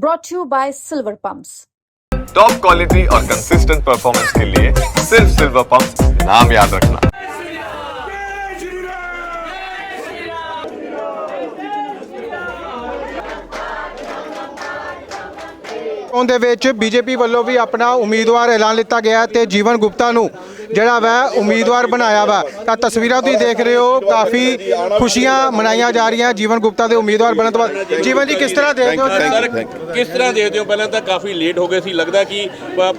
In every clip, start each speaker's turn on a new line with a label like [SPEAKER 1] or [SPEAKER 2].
[SPEAKER 1] brought to you by Silver Pumps.
[SPEAKER 2] Top quality और consistent performance के लिए सिर्फ सिल्वर पंप नाम याद रखना
[SPEAKER 3] ਉਹਦੇ ਵਿੱਚ ਬੀਜੇਪੀ ਵੱਲੋਂ ਵੀ ਆਪਣਾ ਉਮੀਦਵਾਰ ਐਲਾਨ ਲਿੱਤਾ ਗਿਆ ਤੇ ਜੀਵਨ ਗੁਪਤਾ ਨੂੰ ਜਿਹੜਾ ਵਾ ਉਮੀਦਵਾਰ ਬਣਾਇਆ ਵਾ। ਤਾਂ ਤਸਵੀਰਾਂ ਤੁਸੀਂ ਦੇਖ ਰਹੇ ਹੋ ਕਾਫੀ ਖੁਸ਼ੀਆਂ ਮਨਾਈਆਂ ਜਾ ਰਹੀਆਂ ਜੀਵਨ ਗੁਪਤਾ ਦੇ ਉਮੀਦਵਾਰ ਬਣਨ ਤੋਂ ਬਾਅਦ। ਜੀਵਨ ਜੀ ਕਿਸ ਤਰ੍ਹਾਂ ਦੇਖਦੇ ਹੋ
[SPEAKER 4] ਸਰ? ਕਿਸ ਤਰ੍ਹਾਂ ਦੇਖਦੇ ਹੋ? ਪਹਿਲਾਂ ਤਾਂ ਕਾਫੀ ਲੇਟ ਹੋ ਗਏ ਸੀ ਲੱਗਦਾ ਕਿ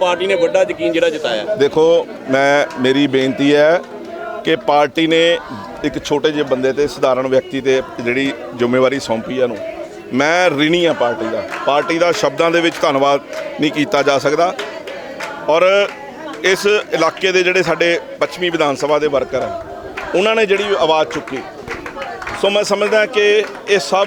[SPEAKER 4] ਪਾਰਟੀ ਨੇ ਵੱਡਾ ਯਕੀਨ ਜਿਹੜਾ ਜਿਤਾਇਆ।
[SPEAKER 5] ਦੇਖੋ ਮੈਂ ਮੇਰੀ ਬੇਨਤੀ ਹੈ ਕਿ ਪਾਰਟੀ ਨੇ ਇੱਕ ਛੋਟੇ ਜਿਹੇ ਬੰਦੇ ਤੇ ਸਧਾਰਨ ਵਿਅਕਤੀ ਤੇ ਜਿਹੜੀ ਜ਼ਿੰਮੇਵਾਰੀ ਸੌਂਪੀ ਹੈ ਨੂੰ ਮੈਂ ਰਿਣੀ ਆ ਪਾਰਟੀ ਦਾ। ਪਾਰਟੀ ਦਾ ਸ਼ਬਦਾਂ ਦੇ ਵਿੱਚ ਧੰਨਵਾਦ ਨਹੀਂ ਕੀਤਾ ਜਾ ਸਕਦਾ। ਔਰ ਇਸ ਇਲਾਕੇ ਦੇ ਜਿਹੜੇ ਸਾਡੇ ਪੱਛਮੀ ਵਿਧਾਨ ਸਭਾ ਦੇ ਵਰਕਰ ਹੈ ਉਹਨਾਂ ਨੇ ਜਿਹੜੀ ਆਵਾਜ਼ ਚੁੱਕੀ। ਸੋ ਮੈਂ ਸਮਝਦਾ ਕਿ ਇਹ ਸਭ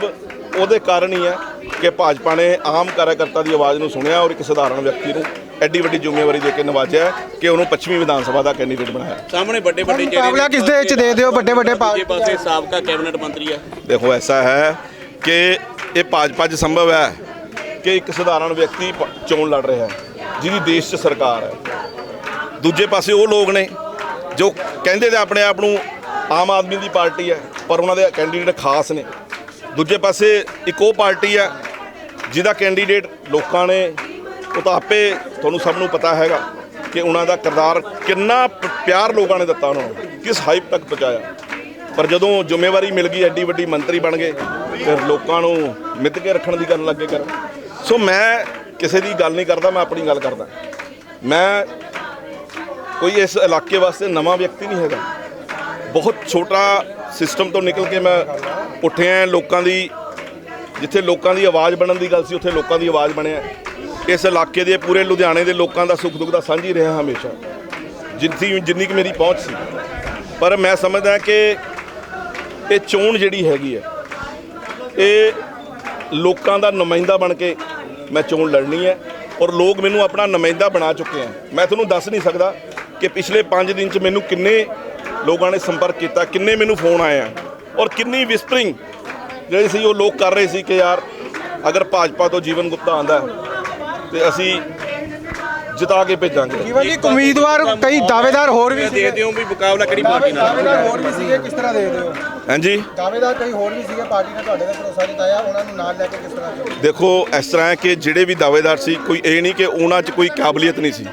[SPEAKER 5] ਉਹਦੇ ਕਾਰਨ ਹੀ ਹੈ ਕਿ ਭਾਜਪਾ ਨੇ ਆਮ ਕਾਰਜਕਰਤਾ ਦੀ ਆਵਾਜ਼ ਨੂੰ ਸੁਣਿਆ ਔਰ ਇੱਕ ਸਧਾਰਨ ਵਿਅਕਤੀ ਨੂੰ ਐਡੀ ਵੱਡੀ ਜ਼ਿੰਮੇਵਾਰੀ ਦੇ ਕੇ ਨਵਾਜਿਆ ਕਿ ਉਹਨੂੰ ਪੱਛਮੀ ਵਿਧਾਨ ਸਭਾ ਦਾ ਕੈਂਡੀਡੇਟ ਬਣਾਇਆ।
[SPEAKER 4] ਸਾਹਮਣੇ ਵੱਡੇ ਵੱਡੇ
[SPEAKER 3] ਮੁਕਾਬਲਾ ਕਿਸ ਦੇ ਵਿੱਚ ਦੇ ਦਿਓ? ਵੱਡੇ ਵੱਡੇ
[SPEAKER 4] ਪਾਸੇ ਸਾਬਕਾ ਕੈਬਨਿਟ ਮੰਤਰੀ ਆ।
[SPEAKER 5] ਦੇਖੋ ਐਸਾ ਹੈ ਕਿ ਇਹ ਭਾਜਪਾ 'ਚ ਸੰਭਵ ਹੈ ਕਿ ਇੱਕ ਸਧਾਰਨ ਵਿਅਕਤੀ ਪ- ਚੋਣ ਲੜ ਰਿਹਾ ਹੈ, ਜਿਹਦੀ ਦੇਸ਼ 'ਚ ਸਰਕਾਰ ਹੈ। ਦੂਜੇ ਪਾਸੇ ਉਹ ਲੋਕ ਨੇ ਜੋ ਕਹਿੰਦੇ ਤੇ ਆਪਣੇ ਆਪ ਨੂੰ ਆਮ ਆਦਮੀ ਦੀ ਪਾਰਟੀ ਹੈ, ਪਰ ਉਹਨਾਂ ਦੇ ਕੈਂਡੀਡੇਟ ਖਾਸ ਨੇ। ਦੂਜੇ ਪਾਸੇ ਇੱਕ ਉਹ ਪਾਰਟੀ ਹੈ, ਜਿਹਦਾ ਕੈਂਡੀਡੇਟ ਲੋਕਾਂ ਨੇ, ਉਹ ਤਾਂ ਆਪੇ ਤੁਹਾਨੂੰ ਸਭ ਨੂੰ ਪਤਾ ਹੈਗਾ ਕਿ ਉਹਨਾਂ ਦਾ ਕਿਰਦਾਰ ਕਿੰਨਾ ਪ- ਪਿਆਰ ਲੋਕਾਂ ਨੇ ਦਿੱਤਾ ਉਹਨਾਂ ਨੂੰ, ਕਿਸ ਹਾਈਪ ਤੱਕ ਪਹੁੰਚਾਇਆ। ਪਰ ਜਦੋਂ ਜ਼ਿੰਮੇਵਾਰੀ ਮਿਲ ਗਈ, ਐਡੀ ਵੱਡੀ ਮੰਤਰੀ ਬਣ ਗਏ ਫਿਰ ਲੋਕਾਂ ਨੂੰ ਮਿੱਤ ਕੇ ਰੱਖਣ ਦੀ ਗੱਲ ਲੱਗੇ ਕਰਨ ਸੋ ਮੈਂ ਕਿਸੇ ਦੀ ਗੱਲ ਨਹੀਂ ਕਰਦਾ, ਮੈਂ ਆਪਣੀ ਗੱਲ ਕਰਦਾ। ਮੈਂ ਕੋਈ ਇਸ ਇਲਾਕੇ ਵਾਸਤੇ ਨਵਾਂ ਵਿਅਕਤੀ ਨਹੀਂ ਹੈਗਾ। ਬਹੁਤ ਛੋਟਾ ਸਿਸਟਮ ਤੋਂ ਨਿਕਲ ਕੇ ਮੈਂ ਉੱਠਿਆ ਲੋਕਾਂ ਦੀ ਜਿੱਥੇ ਲੋਕਾਂ ਦੀ ਆਵਾਜ਼ ਬਣਨ ਦੀ ਗੱਲ ਸੀ, ਉੱਥੇ ਲੋਕਾਂ ਦੀ ਆਵਾਜ਼ ਬਣਿਆ ਇਸ ਇਲਾਕੇ ਦੇ ਪੂਰੇ ਲੁਧਿਆਣੇ ਦੇ ਲੋਕਾਂ ਦਾ ਸੁੱਖ ਦੁੱਖ ਦਾ ਸਾਂਝੀ ਰਿਹਾ ਹਮੇਸ਼ਾ। ਜਿੰਨੀ ਜਿੰਨੀ ਕਿ ਮੇਰੀ ਪਹੁੰਚ ਸੀ। ਪਰ ਮੈਂ ਸਮਝਦਾ ਕਿ ਇਹ ਚੋਣ ਜਿਹੜੀ ਹੈਗੀ ਹੈ ਇਹ ਲੋਕਾਂ ਦਾ ਨੁਮਾਇੰਦਾ ਬਣ ਕੇ ਮੈਂ ਚੋਣ ਲੜਨੀ ਹੈ ਔਰ ਲੋਕ ਮੈਨੂੰ ਆਪਣਾ ਨੁਮਾਇੰਦਾ ਬਣਾ ਚੁੱਕੇ ਆ ਮੈਂ ਤੁਹਾਨੂੰ ਦੱਸ ਨਹੀਂ ਸਕਦਾ ਕਿ ਪਿਛਲੇ 5 ਦਿਨ ਚ ਮੈਨੂੰ ਕਿੰਨੇ ਲੋਕਾਂ ਨੇ ਸੰਪਰਕ ਕੀਤਾ, ਕਿੰਨੇ ਮੈਨੂੰ ਫੋਨ ਆਏ ਆ ਔਰ ਕਿੰਨੀ ਵਿਸਪਰਿੰਗ ਜਿਹੜੀ ਸੀ ਉਹ ਲੋਕ ਕਰ ਰਹੇ ਸੀ ਕਿ ਯਾਰ ਅਗਰ ਭਾਜਪਾ ਤੋਂ ਜੀਵਨ ਗੁਪਤਾ ਆਂਦਾ ਤੇ ਅਸੀਂ ਜਿਤਾ ਕੇ ਭੇਜਾਂਗੇ।
[SPEAKER 3] ਜੀਵਨ ਜੀ ਇੱਕ ਉਮੀਦਵਾਰ ਕਈ ਦਾਅਵੇਦਾਰ ਹੋਰ ਵੀ ਸੀਗੇ।
[SPEAKER 4] ਦੇਖਦੇ ਹੋ ਵੀ ਮੁਕਾਬਲਾ ਕਿਹੜੀ ਪਾਰਟੀ ਨਾਲ?
[SPEAKER 3] ਦਾਅਵੇਦਾਰ ਹੋਰ ਵੀ ਸੀਗੇ ਕਿਸ ਤਰ੍ਹਾਂ ਦੇਖਦੇ ਹੋ
[SPEAKER 5] ਹਾਂਜੀ।
[SPEAKER 3] ਦਾਅਵੇਦਾਰ ਕਈ ਹੋਰ ਵੀ ਸੀਗੇ ਪਾਰਟੀ ਨੇ ਤੁਹਾਡੇ ਤੇ ਭਰੋਸਾ ਜਤਾਇਆ ਉਹਨਾਂ ਨੂੰ ਨਾਲ ਲੈ ਕੇ ਕਿਸ ਤਰ੍ਹਾਂ ਦੇਖਦੇ ਹੋ?
[SPEAKER 5] ਦੇਖੋ ਇਸ ਤਰ੍ਹਾਂ ਹੈ ਕਿ ਜਿਹੜੇ ਵੀ ਦਾਅਵੇਦਾਰ ਸੀ ਕੋਈ ਇਹ ਨਹੀਂ ਕਿ ਉਹਨਾਂ 'ਚ ਕੋਈ ਕਾਬਲੀਅਤ ਨਹੀਂ ਸੀ।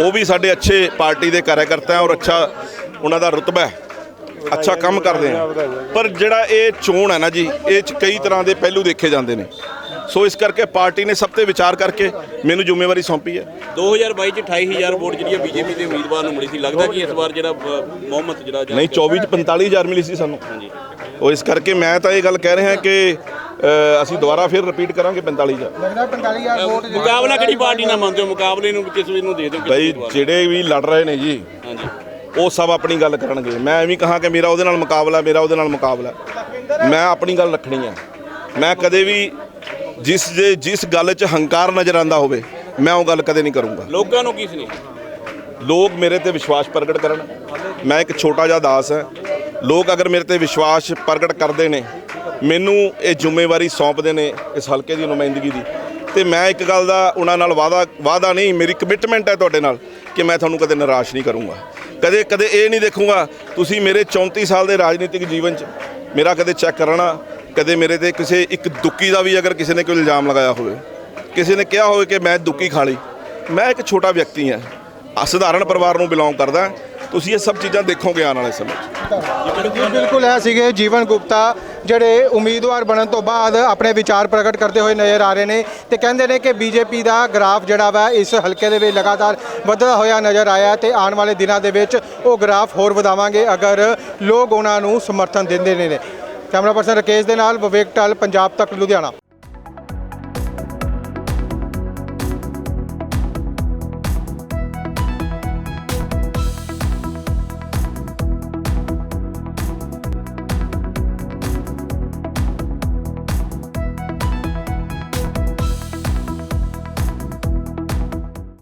[SPEAKER 5] ਉਹ ਵੀ ਸਾਡੇ ਅੱਛੇ ਪਾਰਟੀ ਦੇ ਕਾਰਜਕਰਤਾ ਹੈ ਔਰ ਅੱਛਾ ਉਹਨਾਂ ਦਾ ਰੁਤਬਾ ਹੈ। ਅੱਛਾ ਕੰਮ ਕਰਦੇ ਆ। ਪਰ ਜਿਹੜਾ ਇਹ ਚੋਣ ਹੈ ਨਾ ਜੀ ਇਹ 'ਚ ਕਈ ਤਰ੍ਹਾਂ ਦੇ ਪਹਿਲੂ ਦੇਖੇ ਜਾਂਦੇ ਨੇ। ਸੋ ਇਸ ਕਰਕੇ ਪਾਰਟੀ ਨੇ ਸਭ ਤੇ ਵਿਚਾਰ ਕਰਕੇ ਮੈਨੂੰ ਜ਼ਿੰਮੇਵਾਰੀ ਸੌਂਪੀ ਹੈ।
[SPEAKER 4] 2022 ਚ 28000 ਵੋਟ ਜਿਹੜੀ ਬੀਜੇਪੀ ਦੇ ਉਮੀਦਵਾਰ ਨੂੰ ਮਿਲੀ ਸੀ। ਲੱਗਦਾ ਕਿ ਇਸ ਵਾਰ ਜਿਹੜਾ ਮੁਹੰਮਦ ਜਿਹੜਾ
[SPEAKER 5] ਨਹੀਂ 24 ਚ 45000 ਮਿਲੀ ਸੀ ਸਾਨੂੰ। ਉਹ ਇਸ ਕਰਕੇ ਮੈਂ ਤਾਂ ਇਹ ਗੱਲ ਕਹਿ ਰਿਹਾ ਕਿ ਅਸੀਂ ਦੁਬਾਰਾ ਫਿਰ ਰਿਪੀਟ ਕਰਾਂਗੇ 45000
[SPEAKER 3] ਲੱਗਦਾ 45000 ਵੋਟ
[SPEAKER 4] ਮੁਕਾਬਲਾ ਕਿਹੜੀ ਪਾਰਟੀ ਨਾਲ ਮੰਨਦੇ ਹੋ? ਮੁਕਾਬਲੇ ਨੂੰ ਕਿਸ ਨੂੰ ਦੇ ਦਿਓ?
[SPEAKER 5] ਬਈ? ਜਿਹੜੇ ਵੀ ਲੜ ਰਹੇ ਨੇ ਜੀ
[SPEAKER 4] ਹਾਂਜੀ।
[SPEAKER 5] ਉਹ ਸਭ ਆਪਣੀ ਗੱਲ ਕਰਨਗੇ। ਮੈਂ ਐਵੇਂ ਕਹਾਂ ਕਿ ਮੇਰਾ ਉਹਦੇ ਨਾਲ ਮੁਕਾਬਲਾ ਮੇਰਾ ਉਹਦੇ ਨਾਲ ਮੁਕਾਬਲਾ। ਮੈਂ ਆਪਣੀ ਗੱਲ ਰੱਖਣੀ ਹੈ। ਮੈਂ ਕਦੇ ਵੀ ਜਿਸ ਦੇ ਜਿਸ ਗੱਲ 'ਚ ਹੰਕਾਰ ਨਜ਼ਰ ਆਂਦਾ ਹੋਵੇ ਮੈਂ ਉਹ ਗੱਲ ਕਦੇ ਨਹੀਂ ਕਰੂੰਗਾ।
[SPEAKER 4] ਲੋਕਾਂ ਨੂੰ ਕੀ ਸੁਨੇਹਾ
[SPEAKER 5] ਲੋਕ ਮੇਰੇ ਤੇ ਵਿਸ਼ਵਾਸ ਪ੍ਰਗਟ ਕਰਨ। ਮੈਂ ਇੱਕ ਛੋਟਾ ਜਿਹਾ ਦਾਸ ਹਾਂ। ਲੋਕ ਅਗਰ ਮੇਰੇ ਤੇ ਵਿਸ਼ਵਾਸ ਪ੍ਰਗਟ ਕਰਦੇ ਨੇ ਮੈਨੂੰ ਇਹ ਜ਼ਿੰਮੇਵਾਰੀ ਸੌਂਪਦੇ ਨੇ ਇਸ ਹਲਕੇ ਦੀ ਨੁਮਾਇੰਦਗੀ ਦੀ। ਤੇ ਮੈਂ ਇੱਕ ਗੱਲ ਦਾ ਉਹਨਾਂ ਨਾਲ ਵਾਦਾ ਵਾਦਾ ਨਹੀਂ ਮੇਰੀ ਕਮਿਟਮੈਂਟ ਹੈ ਤੁਹਾਡੇ ਨਾਲ ਕਿ ਮੈਂ ਤੁਹਾਨੂੰ ਕਦੇ ਨਿਰਾਸ਼ ਨਹੀਂ ਕਰੂੰਗਾ। ਕਦੇ ਕਦੇ ਇਹ ਨਹੀਂ ਦੇਖੂੰਗਾ ਤੁਸੀਂ ਮੇਰੇ 34 ਸਾਲ ਦੇ ਰਾਜਨੀਤਿਕ ਜੀਵਨ 'ਚ ਮੇਰਾ ਕਦੇ ਚੈੱਕ ਕਰਨਾ ਕਦੇ ਮੇਰੇ ਤੇ ਕਿਸੇ ਇੱਕ ਦੁੱਕੀ ਦਾ ਵੀ ਅਗਰ ਕਿਸੇ ਨੇ ਕੋਈ ਇਲਜ਼ਾਮ ਲਗਾਇਆ ਹੋਵੇ, ਕਿਸੇ ਨੇ ਕਿਹਾ ਹੋਵੇ ਕਿ ਮੈਂ ਦੁੱਕੀ ਖਾ ਲਈ, ਮੈਂ ਇੱਕ ਛੋਟਾ ਵਿਅਕਤੀ ਹਾਂ, ਅਸਧਾਰਨ ਪਰਿਵਾਰ ਨੂੰ ਬਿਲੋਂਗ ਕਰਦਾ, ਤੁਸੀਂ ਇਹ ਸਭ ਚੀਜ਼ਾਂ ਦੇਖੋਗੇ ਆਉਣ ਵਾਲੇ ਸਮੇਂ 'ਚ।
[SPEAKER 3] ਜੀ ਬਿਲਕੁਲ ਹੈ ਸੀਗੇ ਜੀਵਨ ਗੁਪਤਾ, ਜਿਹੜੇ ਉਮੀਦਵਾਰ ਬਣਨ ਤੋਂ ਬਾਅਦ ਆਪਣੇ ਵਿਚਾਰ ਪ੍ਰਗਟ ਕਰਦੇ ਹੋਏ ਨਜ਼ਰ ਆ ਰਹੇ ਨੇ ਤੇ ਕਹਿੰਦੇ ਨੇ ਕਿ ਬੀਜੇਪੀ ਦਾ ਗ੍ਰਾਫ ਜਿਹੜਾ ਵਾ ਇਸ ਹਲਕੇ ਦੇ ਵਿੱਚ ਲਗਾਤਾਰ ਵਧਦਾ ਹੋਇਆ ਨਜ਼ਰ ਆਇਆ ਤੇ ਆਉਣ ਵਾਲੇ ਦਿਨਾਂ ਦੇ ਵਿੱਚ ਉਹ ਗ੍ਰਾਫ ਹੋਰ ਵਧਾਵਾਂਗੇ ਅਗਰ ਲੋਕ ਉਹਨਾਂ ਨੂੰ ਸਮਰਥਨ ਦਿੰਦੇ ਨੇ। ਕੈਮਰਾ ਪਰਸਨ ਰਕੇਸ਼ ਦੇ ਨਾਲ ਵਿਵੇਕ ਟਲ ਪੰਜਾਬ ਤੱਕ ਲੁਧਿਆਣਾ।